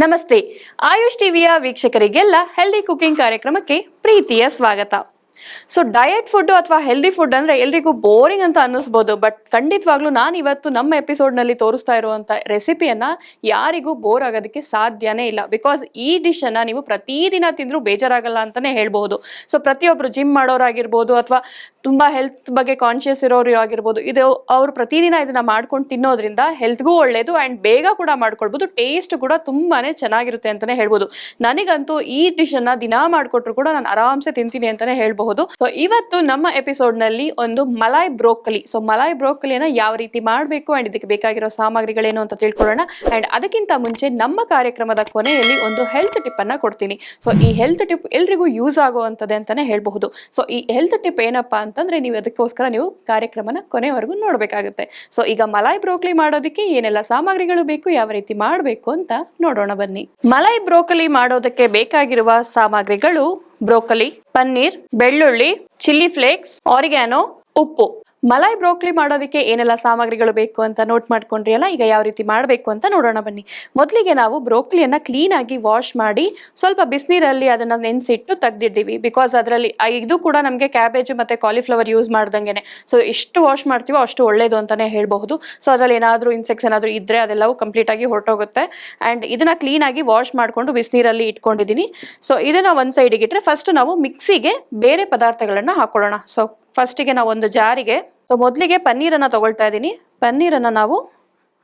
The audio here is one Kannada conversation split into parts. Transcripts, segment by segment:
ನಮಸ್ತೆ. ಆಯುಷ್ ಟಿವಿಯ ವೀಕ್ಷಕರಿಗೆಲ್ಲ ಹೆಲ್ದಿ ಕುಕಿಂಗ್ ಕಾರ್ಯಕ್ರಮಕ್ಕೆ ಪ್ರೀತಿಯ ಸ್ವಾಗತ. ಸೊ ಡಯಟ್ ಫುಡ್ ಅಥವಾ ಹೆಲ್ದಿ ಫುಡ್ ಅಂದ್ರೆ ಎಲ್ರಿಗೂ ಬೋರಿಂಗ್ ಅಂತ ಅನ್ನಿಸ್ಬೋದು. ಬಟ್ ಖಂಡಿತವಾಗ್ಲೂ ನಾನು ಇವತ್ತು ನಮ್ಮ ಎಪಿಸೋಡ್ನಲ್ಲಿ ತೋರಿಸ್ತಾ ಇರುವಂತ ರೆಸಿಪಿಯನ್ನ ಯಾರಿಗೂ ಬೋರ್ ಆಗೋದಕ್ಕೆ ಸಾಧ್ಯನೇ ಇಲ್ಲ. ಬಿಕಾಸ್ ಈ ಡಿಶ್ ಅನ್ನ ನೀವು ಪ್ರತಿದಿನ ತಿಂದ್ರೂ ಬೇಜಾರಾಗಲ್ಲ ಅಂತಾನೆ ಹೇಳ್ಬಹುದು ಸೊ ಪ್ರತಿಯೊಬ್ರು ಜಿಮ್ ಮಾಡೋರಾಗಿರ್ಬೋದು ಅಥವಾ ತುಂಬಾ ಹೆಲ್ತ್ ಬಗ್ಗೆ ಕಾನ್ಶಿಯಸ್ ಇರೋರು ಆಗಿರ್ಬೋದು, ಇದು ಅವ್ರು ಪ್ರತಿದಿನ ಇದನ್ನ ಮಾಡ್ಕೊಂಡು ತಿನ್ನೋದ್ರಿಂದ ಹೆಲ್ತ್ಗೂ ಒಳ್ಳೇದು ಅಂಡ್ ಬೇಗ ಕೂಡ ಮಾಡ್ಕೊಳ್ಬಹುದು ಟೇಸ್ಟ್ ಕೂಡ ತುಂಬಾನೇ ಚೆನ್ನಾಗಿರುತ್ತೆ ಅಂತಾನೆ ಹೇಳ್ಬೋದು. ನನಗಂತೂ ಈ ಡಿಶ್ ಅನ್ನ ದಿನ ಮಾಡಿಕೊಟ್ರು ಕೂಡ ನಾನು ಆರಾಮ್ಸೆ ತಿಂತೀನಿ ಅಂತಾನೆ ಹೇಳ್ಬಹುದು. ಸೊ ಇವತ್ತು ನಮ್ಮ ಎಪಿಸೋಡ್ನಲ್ಲಿ ಒಂದು ಮಲಾಯ್ ಬ್ರೋಕಲಿ. ಸೊ ಮಲಾಯ್ ಬ್ರೋಕಲಿನ ಯಾವ ರೀತಿ ಮಾಡಬೇಕು ಅಂಡ್ ಇದಕ್ಕೆ ಬೇಕಾಗಿರೋ ಸಾಮಗ್ರಿಗಳೇನು ಅಂತ ತಿಳ್ಕೊಳ್ಳೋಣ. ಅಂಡ್ ಅದಕ್ಕಿಂತ ಮುಂಚೆ ನಮ್ಮ ಕಾರ್ಯಕ್ರಮದ ಕೊನೆಯಲ್ಲಿ ಒಂದು ಹೆಲ್ತ್ ಟಿಪ್ ಅನ್ನ ಕೊಡ್ತೀನಿ. ಸೊ ಈ ಹೆಲ್ತ್ ಟಿಪ್ ಎಲ್ರಿಗೂ ಯೂಸ್ ಆಗುವಂತದೆ ಅಂತಾನೆ ಹೇಳಬಹುದು. ಸೊ ಈ ಹೆಲ್ತ್ ಟಿಪ್ ಏನಪ್ಪಾ ಅಂತಂದ್ರೆ ನೀವು ಅದಕ್ಕೋಸ್ಕರ ನೀವು ಕಾರ್ಯಕ್ರಮನ ಕೊನೆವರೆಗೂ ನೋಡ್ಬೇಕಾಗುತ್ತೆ. ಸೊ ಈಗ ಮಲಾಯ್ ಬ್ರೋಕಲಿ ಮಾಡೋದಕ್ಕೆ ಏನೆಲ್ಲ ಸಾಮಗ್ರಿಗಳು ಬೇಕು, ಯಾವ ರೀತಿ ಮಾಡಬೇಕು ಅಂತ ನೋಡೋಣ ಬನ್ನಿ. ಮಲಾಯ್ ಬ್ರೋಕಲಿ ಮಾಡೋದಕ್ಕೆ ಬೇಕಾಗಿರುವ ಸಾಮಗ್ರಿಗಳು ಬ್ರೋಕಲಿ ಪನ್ನೀರ್ ಬೆಳ್ಳುಳ್ಳಿ ಚಿಲ್ಲಿ ಫ್ಲೇಕ್ಸ್ ಆರಿಗ್ಯಾನೋ ಉಪ್ಪು. ಮಲಾಯ್ ಬ್ರೋಕ್ಲಿ ಮಾಡೋದಕ್ಕೆ ಏನೆಲ್ಲ ಸಾಮಗ್ರಿಗಳು ಬೇಕು ಅಂತ ನೋಟ್ ಮಾಡ್ಕೊಂಡ್ರಿ ಅಲ್ಲ ಈಗ ಯಾವ ರೀತಿ ಮಾಡಬೇಕು ಅಂತ ನೋಡೋಣ ಬನ್ನಿ. ಮೊದಲಿಗೆ ನಾವು ಬ್ರೋಕ್ಲಿಯನ್ನು ಕ್ಲೀನ್ ಆಗಿ ವಾಶ್ ಮಾಡಿ ಸ್ವಲ್ಪ ಬಿಸಿನೀರಲ್ಲಿ ಅದನ್ನ ನೆನೆಸಿಟ್ಟು ತೆಗ್ದಿದ್ದೀವಿ ಬಿಕಾಸ್ ಅದರಲ್ಲಿ ಇದು ಕೂಡ ನಮಗೆ ಕ್ಯಾಬೇಜ್ ಮತ್ತೆ ಕಾಲಿಫ್ಲವರ್ ಯೂಸ್ ಮಾಡ್ದಂಗೆ ಸೊ ಎಷ್ಟು ವಾಶ್ ಮಾಡ್ತೀವೋ ಅಷ್ಟು ಒಳ್ಳೇದು ಅಂತಾನೆ ಹೇಳ್ಬಹುದು. ಸೊ ಅದರಲ್ಲಿ ಏನಾದರೂ ಇನ್ಸೆಕ್ಟ್ಸ್ ಏನಾದರೂ ಇದ್ರೆ ಅದೆಲ್ಲವೂ ಕಂಪ್ಲೀಟ್ ಆಗಿ ಹೊರಟೋಗುತ್ತೆ. ಅಂಡ್ ಇದನ್ನ ಕ್ಲೀನ್ ಆಗಿ ವಾಶ್ ಮಾಡ್ಕೊಂಡು ಬಿಸಿನೀರಲ್ಲಿ ಇಟ್ಕೊಂಡಿದ್ದೀನಿ ಸೊ ಇದನ್ನ ಒಂದು ಸೈಡಿಗೆ ಇಟ್ರೆ ಫಸ್ಟ್ ನಾವು ಮಿಕ್ಸಿಗೆ ಬೇರೆ ಪದಾರ್ಥಗಳನ್ನ ಹಾಕೊಳ್ಳೋಣ. ಸೊ ಫಸ್ಟಿಗೆ ನಾವು ಒಂದು ಜಾರಿಗೆ ಸೊ ಮೊದಲಿಗೆ ಪನ್ನೀರನ್ನು ತಗೊಳ್ತಾ ಇದ್ದೀನಿ. ಪನ್ನೀರನ್ನು ನಾವು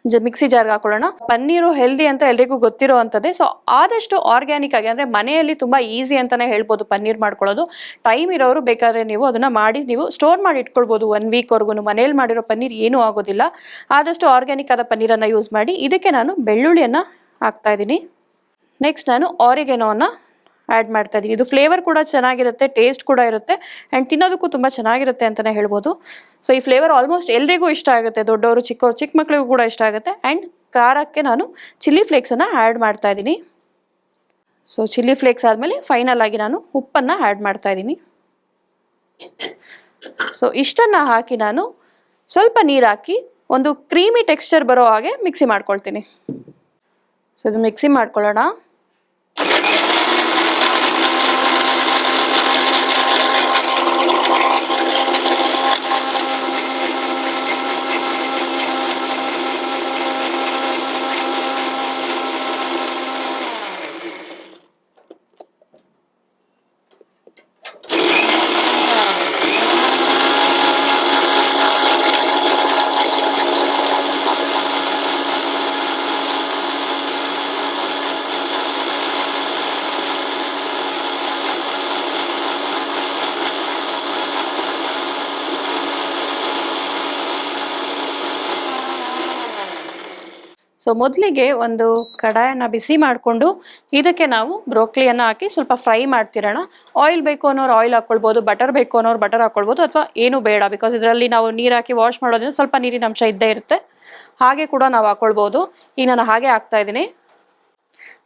ಜ, ಮಿಕ್ಸಿ ಜಾರ್ಗೆ ಹಾಕೊಳ್ಳೋಣ. ಪನ್ನೀರು ಹೆಲ್ದಿ ಅಂತ ಎಲ್ರಿಗೂ ಗೊತ್ತಿರೋ ಅಂಥದ್ದೇ ಸೊ ಆದಷ್ಟು ಆರ್ಗ್ಯಾನಿಕ್ ಆಗಿ, ಅಂದರೆ ಮನೆಯಲ್ಲಿ ತುಂಬ ಈಸಿ ಅಂತಲೇ ಹೇಳ್ಬೋದು ಪನ್ನೀರ್ ಮಾಡ್ಕೊಳ್ಳೋದು. ಟೈಮ್ ಇರೋರು ಬೇಕಾದರೆ ನೀವು ಅದನ್ನು ಮಾಡಿ, ನೀವು ಸ್ಟೋರ್ ಮಾಡಿ ಇಟ್ಕೊಳ್ಬೋದು. ಒನ್ ವೀಕ್ವರೆಗೂ ಮನೆಯಲ್ಲಿ ಮಾಡಿರೋ ಪನ್ನೀರ್ ಏನೂ ಆಗೋದಿಲ್ಲ. ಆದಷ್ಟು ಆರ್ಗ್ಯಾನಿಕ್ ಆದ ಪನ್ನೀರನ್ನು ಯೂಸ್ ಮಾಡಿ, ಇದಕ್ಕೆ ನಾನು ಬೆಳ್ಳುಳ್ಳಿಯನ್ನು ಹಾಕ್ತಾ ಇದ್ದೀನಿ. ನೆಕ್ಸ್ಟ್ ನಾನು ಆರಿಗೆನೋವನ್ನು ಆ್ಯಡ್ ಮಾಡ್ತಾ ಇದ್ದೀನಿ ಇದು ಫ್ಲೇವರ್ ಕೂಡ ಚೆನ್ನಾಗಿರುತ್ತೆ ಟೇಸ್ಟ್ ಕೂಡ ಇರುತ್ತೆ ಆ್ಯಂಡ್ ತಿನ್ನೋದಕ್ಕೂ ತುಂಬ ಚೆನ್ನಾಗಿರುತ್ತೆ ಅಂತಲೇ ಹೇಳ್ಬೋದು. ಸೊ ಈ ಫ್ಲೇವರ್ ಆಲ್ಮೋಸ್ಟ್ ಎಲ್ರಿಗೂ ಇಷ್ಟ ಆಗುತ್ತೆ ದೊಡ್ಡವರು ಚಿಕ್ಕವರು ಚಿಕ್ಕ ಮಕ್ಕಳಿಗೂ ಕೂಡ ಇಷ್ಟ ಆಗುತ್ತೆ. ಆ್ಯಂಡ್ ಖಾರಕ್ಕೆ ನಾನು ಚಿಲ್ಲಿ ಫ್ಲೇಕ್ಸನ್ನು ಆ್ಯಡ್ ಮಾಡ್ತಾ ಇದ್ದೀನಿ ಸೊ ಚಿಲ್ಲಿ ಫ್ಲೇಕ್ಸ್ ಆದಮೇಲೆ ಫೈನಲ್ ಆಗಿ ನಾನು ಉಪ್ಪನ್ನು ಆ್ಯಡ್ ಮಾಡ್ತಾ ಇದ್ದೀನಿ ಸೊ ಇಷ್ಟನ್ನು ಹಾಕಿ ನಾನು ಸ್ವಲ್ಪ ನೀರು ಹಾಕಿ ಒಂದು ಕ್ರೀಮಿ ಟೆಕ್ಸ್ಚರ್ ಬರೋ ಹಾಗೆ ಮಿಕ್ಸಿ ಮಾಡ್ಕೊಳ್ತೀನಿ. ಸೊ ಇದು ಮಿಕ್ಸಿ ಮಾಡ್ಕೊಳ್ಳೋಣ. ಸೊ ಮೊದಲಿಗೆ ಒಂದು ಕಡಾಯನ್ನ ಬಿಸಿ ಮಾಡಿಕೊಂಡು ಇದಕ್ಕೆ ನಾವು ಬ್ರೋಕ್ಲಿಯನ್ನು ಹಾಕಿ ಸ್ವಲ್ಪ ಫ್ರೈ ಮಾಡ್ತಿರೋಣ. ಆಯಿಲ್ ಬೇಕು ಅನ್ನೋರು ಆಯಿಲ್ ಹಾಕ್ಕೊಳ್ಬೋದು ಬಟರ್ ಬೇಕು ಅನ್ನೋರು ಬಟರ್ ಹಾಕ್ಕೊಳ್ಬೋದು, ಅಥವಾ ಏನು ಬೇಡ ಬಿಕಾಸ್ ಇದರಲ್ಲಿ ನಾವು ನೀರು ಹಾಕಿ ವಾಶ್ ಮಾಡೋದ್ರಿಂದ ಸ್ವಲ್ಪ ನೀರಿನ ಅಂಶ ಇದ್ದೇ ಇರುತ್ತೆ. ಹಾಗೆ ಕೂಡ ನಾವು ಹಾಕ್ಕೊಳ್ಬೋದು. ಈಗ ನಾನು ಹಾಗೆ ಹಾಕ್ತಾ ಇದ್ದೀನಿ.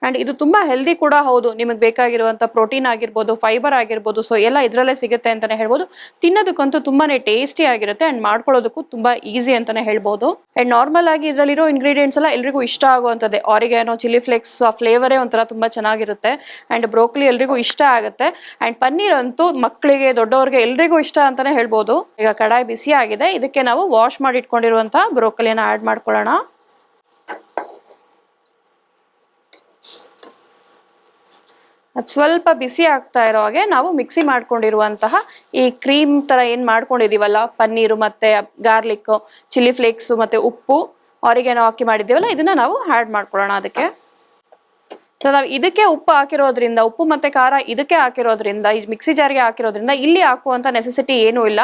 ಆ್ಯಂಡ್ ಇದು ತುಂಬಾ ಹೆಲ್ದಿ ಕೂಡ ಹೌದು. ನಿಮಗೆ ಬೇಕಾಗಿರುವಂಥ ಪ್ರೋಟೀನ್ ಆಗಿರ್ಬೋದು ಫೈಬರ್ ಆಗಿರ್ಬೋದು ಸೊ ಎಲ್ಲ ಇದರಲ್ಲೇ ಸಿಗುತ್ತೆ ಅಂತಾನೆ ಹೇಳ್ಬೋದು. ತಿನ್ನೋದಕ್ಕಂತೂ ತುಂಬಾನೇ ಟೇಸ್ಟಿ ಆಗಿರುತ್ತೆ ಅಂಡ್ ಮಾಡ್ಕೊಳ್ಳೋದಕ್ಕೂ ತುಂಬಾ ಈಸಿ ಅಂತಾನೆ ಹೇಳ್ಬೋದು. ಅಂಡ್ ನಾರ್ಮಲ್ ಆಗಿ ಇದರಲ್ಲಿರೋ ಇಂಗ್ರೀಡಿಯೆಂಟ್ಸ್ ಎಲ್ಲ ಎಲ್ರಿಗೂ ಇಷ್ಟ ಆಗುವಂಥದ್ದೇ. ಆರಿಗೇನೋ ಚಿಲ್ಲಿ ಫ್ಲೇಕ್ಸ್ ಫ್ಲೇವರೇ ಒಂಥರ ತುಂಬಾ ಚೆನ್ನಾಗಿರುತ್ತೆ. ಅಂಡ್ ಬ್ರೋಕ್ಲಿ ಎಲ್ರಿಗೂ ಇಷ್ಟ ಆಗುತ್ತೆ. ಅಂಡ್ ಪನ್ನೀರ್ ಅಂತೂ ಮಕ್ಕಳಿಗೆ ದೊಡ್ಡವ್ರಿಗೆ ಎಲ್ರಿಗೂ ಇಷ್ಟ ಅಂತಾನೆ ಹೇಳ್ಬೋದು. ಈಗ ಕಡಾಯಿ ಬಿಸಿ ಆಗಿದೆ. ಇದಕ್ಕೆ ನಾವು ವಾಶ್ ಮಾಡಿ ಇಟ್ಕೊಂಡಿರುವಂಥ ಬ್ರೋಕಲಿಯನ್ನು ಆಡ್ ಮಾಡ್ಕೊಳ್ಳೋಣ. ಅದು ಸ್ವಲ್ಪ ಬಿಸಿ ಆಗ್ತಾ ಇರೋ ಹಾಗೆ ನಾವು ಮಿಕ್ಸಿ ಮಾಡ್ಕೊಂಡಿರುವಂತಹ ಈ ಕ್ರೀಮ್ ತರ ಏನ್ ಮಾಡ್ಕೊಂಡಿದೀವಲ್ಲ? ಪನ್ನೀರು ಮತ್ತೆ ಗಾರ್ಲಿಕ್, ಚಿಲ್ಲಿ ಫ್ಲೇಕ್ಸ್ ಮತ್ತೆ ಉಪ್ಪು, ಆರಿಗೆನೋ ಹಾಕಿ ಮಾಡಿದ್ದೀವಲ್ಲ, ಇದನ್ನ ನಾವು ಆ್ಯಡ್ ಮಾಡ್ಕೊಳ್ಳೋಣ ಅದಕ್ಕೆ. ಸೊ ನಾವು ಇದಕ್ಕೆ ಉಪ್ಪು ಹಾಕಿರೋದ್ರಿಂದ, ಉಪ್ಪು ಮತ್ತೆ ಖಾರ ಇದಕ್ಕೆ ಹಾಕಿರೋದ್ರಿಂದ, ಈ ಮಿಕ್ಸಿ ಜಾರ್ಗೆ ಹಾಕಿರೋದ್ರಿಂದ ಇಲ್ಲಿ ಹಾಕುವಂತ ನೆಸೆಸಿಟಿ ಏನೂ ಇಲ್ಲ.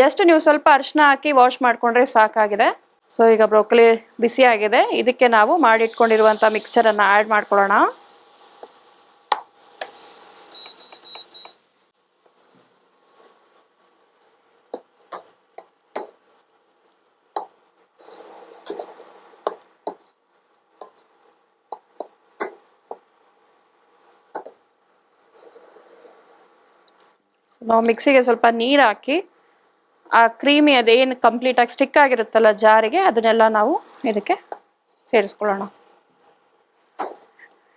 ಜಸ್ಟ್ ನೀವು ಸ್ವಲ್ಪ ಅರಿಶಿನ ಹಾಕಿ ವಾಶ್ ಮಾಡ್ಕೊಂಡ್ರೆ ಸಾಕಾಗಿದೆ. ಸೊ ಈಗ ಬ್ರೋಕಲಿ ಬಿಸಿ ಆಗಿದೆ. ಇದಕ್ಕೆ ನಾವು ಮಾಡಿಟ್ಕೊಂಡಿರುವಂತ ಮಿಕ್ಸರ್ ಅನ್ನ ಆ್ಯಡ್ ಮಾಡ್ಕೊಳ್ಳೋಣ. ನಾವು ಮಿಕ್ಸಿಗೆ ಸ್ವಲ್ಪ ನೀರು ಹಾಕಿ, ಆ ಕ್ರೀಮಿ ಅದೇನು ಕಂಪ್ಲೀಟ್ ಆಗಿ ಸ್ಟಿಕ್ ಆಗಿರುತ್ತಲ್ಲ ಜಾರಿಗೆ, ಅದನ್ನೆಲ್ಲ ನಾವು ಇದಕ್ಕೆ ಸೇರಿಸ್ಕೊಳ್ಳೋಣ.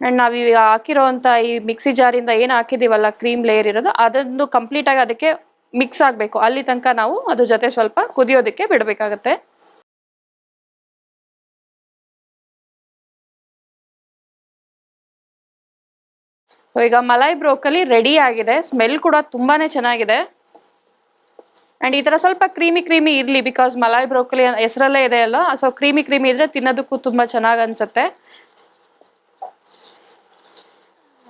ಆ್ಯಂಡ್ ನಾವು ಈಗ ಹಾಕಿರೋವಂಥ ಈ ಮಿಕ್ಸಿ ಜಾರಿಂದ ಏನು ಹಾಕಿದ್ದೀವಲ್ಲ ಕ್ರೀಮ್ ಲೇಯರ್ ಇರೋದು, ಅದನ್ನು ಕಂಪ್ಲೀಟಾಗಿ ಅದಕ್ಕೆ ಮಿಕ್ಸ್ ಆಗಬೇಕು. ಅಲ್ಲಿ ತನಕ ನಾವು ಅದ್ರ ಜೊತೆ ಸ್ವಲ್ಪ ಕುದಿಯೋದಕ್ಕೆ ಬಿಡಬೇಕಾಗತ್ತೆ. So, ಈಗ ಮಲೈ ಬ್ರೋಕಲಿ ರೆಡಿ ಆಗಿದೆ. ಸ್ಮೆಲ್ ಕೂಡ ತುಂಬಾನೇ ಚೆನ್ನಾಗಿದೆ. ಆ್ಯಂಡ್ ಈ ಥರ ಸ್ವಲ್ಪ ಕ್ರೀಮಿ ಕ್ರೀಮಿ ಇರಲಿ ಬಿಕಾಸ್ ಮಲೈ ಬ್ರೋಕಲಿ ಹೆಸರಲ್ಲೇ ಇದೆ ಅಲ್ಲ ಸೊ ಕ್ರೀಮಿ ಕ್ರೀಮಿ ಇದ್ರೆ ತಿನ್ನೋದಕ್ಕೂ ತುಂಬಾ ಚೆನ್ನಾಗಿ ಅನಿಸುತ್ತೆ.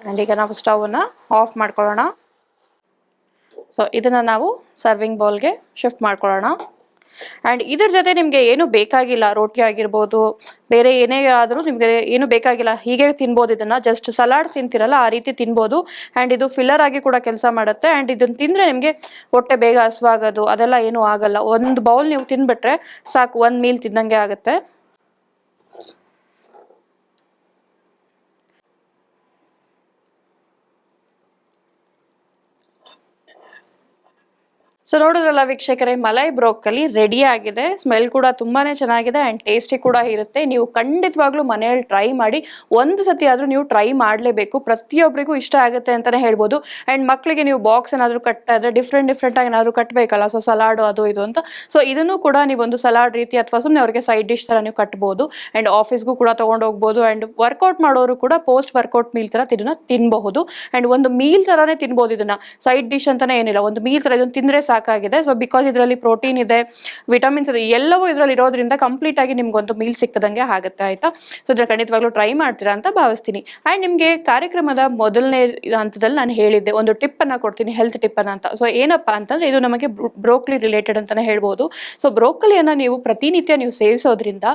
ಆ್ಯಂಡ್ ಈಗ ನಾವು ಸ್ಟವನ್ನು ಆಫ್ ಮಾಡ್ಕೊಳ್ಳೋಣ. ಸೊ ಇದನ್ನ ನಾವು ಸರ್ವಿಂಗ್ ಬೌಲ್ಗೆ ಶಿಫ್ಟ್ ಮಾಡ್ಕೊಳ್ಳೋಣ. ಆ್ಯಂಡ್ ಇದ್ರ ಜೊತೆ ನಿಮಗೆ ಏನು ಬೇಕಾಗಿಲ್ಲ, ರೋಟಿ ಆಗಿರ್ಬೋದು, ಬೇರೆ ಏನೇ ಆದರೂ ನಿಮಗೆ ಏನು ಬೇಕಾಗಿಲ್ಲ, ಹೀಗೆ ತಿನ್ಬೋದು. ಇದನ್ನ ಜಸ್ಟ್ ಸಲಾಡ್ ತಿಂತಿರಲ್ಲ, ಆ ರೀತಿ ತಿನ್ಬೋದು. ಆ್ಯಂಡ್ ಇದು ಫಿಲ್ಲರ್ ಆಗಿ ಕೂಡ ಕೆಲಸ ಮಾಡುತ್ತೆ. ಆ್ಯಂಡ್ ಇದನ್ನು ತಿಂದರೆ ನಿಮಗೆ ಹೊಟ್ಟೆ ಬೇಗ ಹಸುವಾಗೋದು, ಅದೆಲ್ಲ ಏನೂ ಆಗಲ್ಲ. ಒಂದು ಬೌಲ್ ನೀವು ತಿನ್ಬಿಟ್ರೆ ಸಾಕು, ಒಂದು ಮೀಲ್ ತಿಂದಂಗೆ ಆಗುತ್ತೆ. ಸೊ ನೋಡೋದಲ್ಲ ವೀಕ್ಷಕರೇ, ಮಲೈ ಬ್ರೋಕಲಿ ರೆಡಿ ಆಗಿದೆ. ಸ್ಮೆಲ್ ಕೂಡ ತುಂಬಾನೇ ಚೆನ್ನಾಗಿದೆ ಅಂಡ್ ಟೇಸ್ಟಿ ಕೂಡ ಇರುತ್ತೆ. ನೀವು ಖಂಡಿತವಾಗ್ಲೂ ಮನೆಯಲ್ಲಿ ಟ್ರೈ ಮಾಡಿ, ಒಂದು ಸತಿ ಆದ್ರೂ ನೀವು ಟ್ರೈ ಮಾಡಲೇಬೇಕು. ಪ್ರತಿಯೊಬ್ಬರಿಗೂ ಇಷ್ಟ ಆಗುತ್ತೆ ಅಂತಾನೆ ಹೇಳ್ಬೋದು. ಅಂಡ್ ಮಕ್ಕಳಿಗೆ ನೀವು ಬಾಕ್ಸ್ ಏನಾದರೂ ಕಟ್ಟಾದರೆ ಡಿಫ್ರೆಂಟ್ ಡಿಫ್ರೆಂಟ್ ಆಗಿ ಏನಾದರೂ ಕಟ್ಟಬೇಕಲ್ಲ ಸೊ ಸಲಾಡು ಅದು ಇದು ಅಂತ. ಸೊ ಇದನ್ನು ಕೂಡ ನೀವು ಒಂದು ಸಲಾಡ್ ರೀತಿ ಅಥವಾ ಸುಮ್ಮನೆ ಅವ್ರಿಗೆ ಸೈಡ್ ಡಿಶ್ ತರ ನೀವು ಕಟ್ಬೋದು. ಅಂಡ್ ಆಫೀಸ್ಗೂ ಕೂಡ ತೊಗೊಂಡು ಹೋಗ್ಬೋದು. ಅಂಡ್ ವರ್ಕೌಟ್ ಮಾಡೋರು ಕೂಡ ಪೋಸ್ಟ್ ವರ್ಕೌಟ್ ಮೀಲ್ ತರ ಇದನ್ನ ತಿನ್ನಬಹುದು ಅಂಡ್ ಒಂದು ಮೀಲ್ ಥರನೇ ತಿನ್ಬೋದು ಇದನ್ನ. ಸೈಡ್ ಡಿಶ್ ಅಂತಲೇ ಏನಿಲ್ಲ, ಒಂದು ಮೀಲ್ ತರ ಇದನ್ನ ತಿಂದ್ರೆ ಸಾಕಾಗಿದೆ. ಸೊ ಬಿಕಾಸ್ ಇದರಲ್ಲಿ ಪ್ರೋಟೀನ್ ಇದೆ ವಿಟಮಿನ್ಸ್ ಇದೆ, ಎಲ್ಲವೂ ಇದರಲ್ಲಿ ಇರೋದ್ರಿಂದ ಕಂಪ್ಲೀಟ್ ಆಗಿ ನಿಮ್ಗೊಂದು ಮೀಲ್ ಸಿಕ್ಕದಂಗೆ ಆಗುತ್ತೆ, ಆಯ್ತಾ? ಸೊ ಇದನ್ನ ಖಂಡಿತವಾಗ್ಲೂ ಟ್ರೈ ಮಾಡ್ತೀರಾ ಅಂತ ಭಾವಿಸ್ತೀನಿ. ಅಂಡ್ ನಿಮಗೆ ಕಾರ್ಯಕ್ರಮದ ಮೊದಲನೇ ಹಂತದಲ್ಲಿ ನಾನು ಹೇಳಿದ್ದೆ, ಒಂದು ಟಿಪ್ ಅನ್ನ ಕೊಡ್ತೀನಿ ಹೆಲ್ತ್ ಟಿಪ್ ಅನ್ನ ಅಂತ. ಸೊ ಏನಪ್ಪ ಅಂತಂದ್ರೆ, ಇದು ನಮಗೆ ಬ್ರೋಕ್ಲಿ ರಿಲೇಟೆಡ್ ಅಂತಾನೆ ಹೇಳ್ಬೋದು. ಸೊ ಬ್ರೋಕಲಿಯನ್ನ ನೀವು ಪ್ರತಿನಿತ್ಯ ನೀವು ಸೇವಿಸೋದ್ರಿಂದ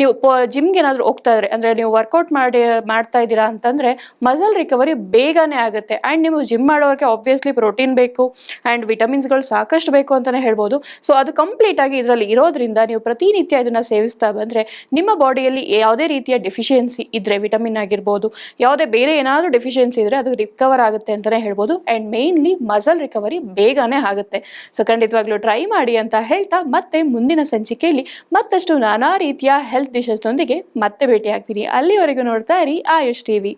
ನೀವು ಜಿಮ್ಗೆ ಏನಾದ್ರು ಹೋಗ್ತಾ ಇದ್ರೆ, ಅಂದ್ರೆ ನೀವು ವರ್ಕೌಟ್ ಮಾಡಿ, ಮಾಡ್ತಾ ಇದ್ದೀರಾ ಅಂತಂದ್ರೆ ಮಸಲ್ ರಿಕವರಿ ಬೇಗನೆ ಆಗುತ್ತೆ. ಅಂಡ್ ನೀವು ಜಿಮ್ ಮಾಡೋರಿಗೆ ಆಬ್ವಿಯಸ್ಲಿ ಪ್ರೋಟೀನ್ ಬೇಕು. ಅಂಡ್ ವಿಟಮಿನ್ಸ್ಗಳು ಸಾಕಷ್ಟು ಬೇಕು ಅಂತಾನೆ ಹೇಳ್ಬೋದು. ಸೊ ಅದು ಕಂಪ್ಲೀಟ್ ಆಗಿ ಇದರಲ್ಲಿ ಇರೋದ್ರಿಂದ ನೀವು ಪ್ರತಿನಿತ್ಯ ಇದನ್ನ ಸೇವಿಸ್ತಾ ಬಂದ್ರೆ ನಿಮ್ಮ ಬಾಡಿಯಲ್ಲಿ ಯಾವುದೇ ರೀತಿಯ ಡೆಫಿಷಿಯನ್ಸಿ ಇದ್ರೆ ವಿಟಮಿನ್ ಆಗಿರ್ಬೋದು, ಯಾವುದೇ ಬೇರೆ ಏನಾದರೂ ಡೆಫಿಷಿಯನ್ಸಿ ಇದ್ರೆ ಅದು ರಿಕವರ್ ಆಗುತ್ತೆ ಅಂತಾನೆ ಹೇಳ್ಬೋದು. ಅಂಡ್ ಮೇನ್ಲಿ ಮಸಲ್ ರಿಕವರಿ ಬೇಗನೆ ಆಗುತ್ತೆ. ಸೊ ಖಂಡಿತವಾಗ್ಲೂ ಟ್ರೈ ಮಾಡಿ ಅಂತ ಹೇಳ್ತಾ ಮತ್ತೆ ಮುಂದಿನ ಸಂಚಿಕೆಯಲ್ಲಿ ಮತ್ತಷ್ಟು ನಾನಾ ರೀತಿಯ ಹೆಲ್ತ್ ಡಿಶಸ್ನೊಂದಿಗೆ ಮತ್ತೆ ಭೇಟಿ ಆಗ್ತೀನಿ ಅಲ್ಲಿವರೆಗೂ ನೋಡ್ತಾ ಇರಿ ಆಯುಷ್ ಟಿವಿ.